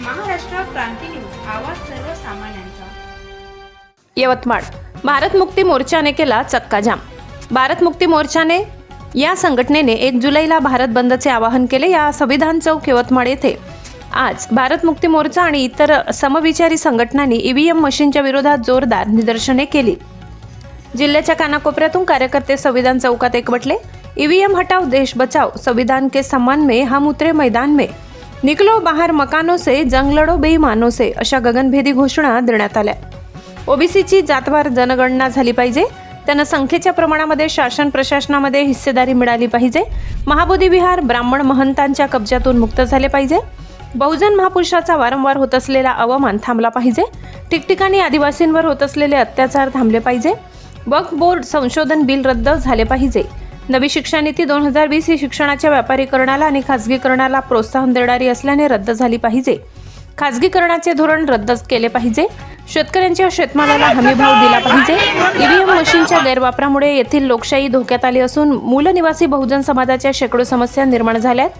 Maharashtra Kranti news आवाज सर्वसामान्यांचा. यवतमाळ. भारत मुक्ती मोर्चाने केला चक्काजाम. भारत मुक्ती मोर्चाने या संघटनेने एक जुलैला भारत बंदचे आवाहन केले. या संविधान चौक यवतमाळ येथे आज भारत मुक्ती मोर्चा आणि इतर समविचारी संघटनांनी ईव्हीएम मशीनच्या विरोधात जोरदार निदर्शने केली. जिल्ह्याच्या कानाकोपऱ्यातून कार्यकर्ते संविधान चौकात एकवटले. ईव्हीएम हटाव देश बचाव संविधान के सम्मान में हम उतरे मैदान में. निकलो बाहर मकानो से जंग लढो बेईमानो से अशा गगनभेदी घोषणा देण्यात आल्या. ओबीसीची जातवार जनगणना झाली पाहिजे. त्यांना संख्येच्या प्रमाणामध्ये शासन प्रशासनामध्ये हिस्सेदारी मिळाली पाहिजे. महाबोधी विहार ब्राह्मण महंतांच्या कब्जातून मुक्त झाले पाहिजे. बहुजन महापुरुषाचा वारंवार होत असलेला अवमान थांबला पाहिजे. ठिकठिकाणी आदिवासींवर होत असलेले अत्याचार थांबले पाहिजे. वक्फ बोर्ड संशोधन बिल रद्द झाले पाहिजे. नवी शिक्षा नीती दोन हजार वीस ही शिक्षणाच्या व्यापारीकरणाला आणि खाजगीकरणाला प्रोत्साहन देणारी असल्याने रद्द झाली पाहिजे. खाजगीकरणाचे धोरण रद्द केले पाहिजे. शेतकऱ्यांच्या शेतमालाला हमीभाव दिला पाहिजे. ईव्हीएम मशीनच्या गैरवापरामुळे येथील लोकशाही धोक्यात आली असून मूलनिवासी बहुजन समाजाच्या शेकडो समस्या निर्माण झाल्यात.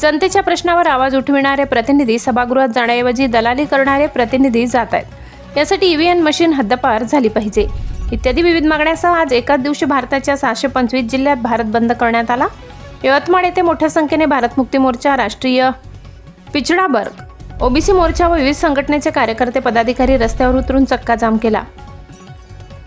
जनतेच्या प्रश्नावर आवाज उठविणारे प्रतिनिधी सभागृहात जाण्याऐवजी दलाली करणारे प्रतिनिधी जात आहेत. यासाठी ईव्हीएम मशीन हद्दपार झाली पाहिजे. इत्यादी विविध मागण्यासह आज एकाच दिवशी भारताच्या सहाशे पंचवीस जिल्ह्यात भारत बंद करण्यात आला. यवतमाळ येथे मोठ्या संख्येने भारत मुक्ती मोर्चा राष्ट्रीय पिछडा वर्ग ओबीसी मोर्चा व विविध संघटनेचे कार्यकर्ते पदाधिकारी रस्त्यावर उतरून चक्काजाम केला.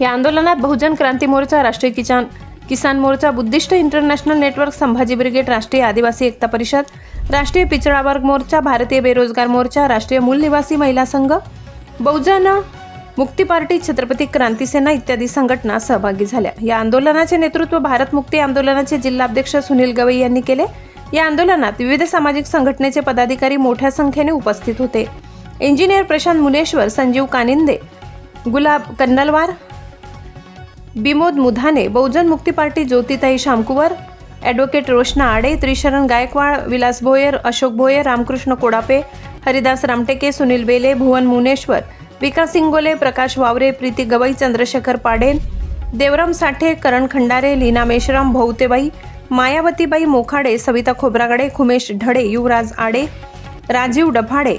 या आंदोलनात Bahujan Kranti Morcha Rashtriya Kisan Kisan Morcha Buddhist international network Sambhaji brigade Rashtriya Adivasi Ekta परिषद राष्ट्रीय पिछडा वर्ग मोर्चा भारतीय बेरोजगार मोर्चा राष्ट्रीय मूल निवासी महिला संघ बहुजन मुक्ती पार्टी छत्रपती क्रांती सेना इत्यादी संघटना सहभागी झाल्या. या आंदोलनाचे नेतृत्व भारत मुक्ती आंदोलनाचे जिल्हाध्यक्ष सुनील गवई यांनी केले. या आंदोलनात विविध सामाजिक संघटनेचे पदाधिकारी मोठ्या संख्येने उपस्थित होते. Engineer Prashant Muneshwar Sanjeev Kaninde Gulab Kannalwar Bimod Mudhane Bahujan Mukti party Jyotitai Shamkuwar advocate Roshna Ade Trisharan Gaikwad Vilas Bhoyar Ashok Bhoyar Ramkrishna Kodape Haridas Ramteke Sunil Bele Bhuvan Muneshwar Vikas Ingole Prakash Waware Preeti Gawai Chandrashekhar Padel Devram साठे करण खंडारे लीना मेश्राम भोवतेबाई मायावतीबाई मोखाडे सविता खोब्रागडे खुमेश ढडे युवराज आडे राजीव डफाडे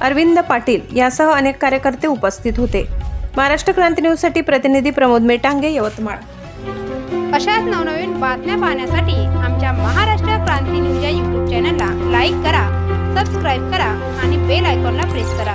अरविंद पाटील यासह अनेक कार्यकर्ते उपस्थित होते. महाराष्ट्र क्रांती न्यूजसाठी प्रतिनिधी प्रमोद मेटांगे यवतमाळ. अशाच नवनवीन बातम्या पाहण्यासाठी आमच्या महाराष्ट्र क्रांती न्यूज या यूट्यूब चॅनलला लाईक करा सबस्क्राईब करा आणि बेल आयकॉनला प्रेस करा.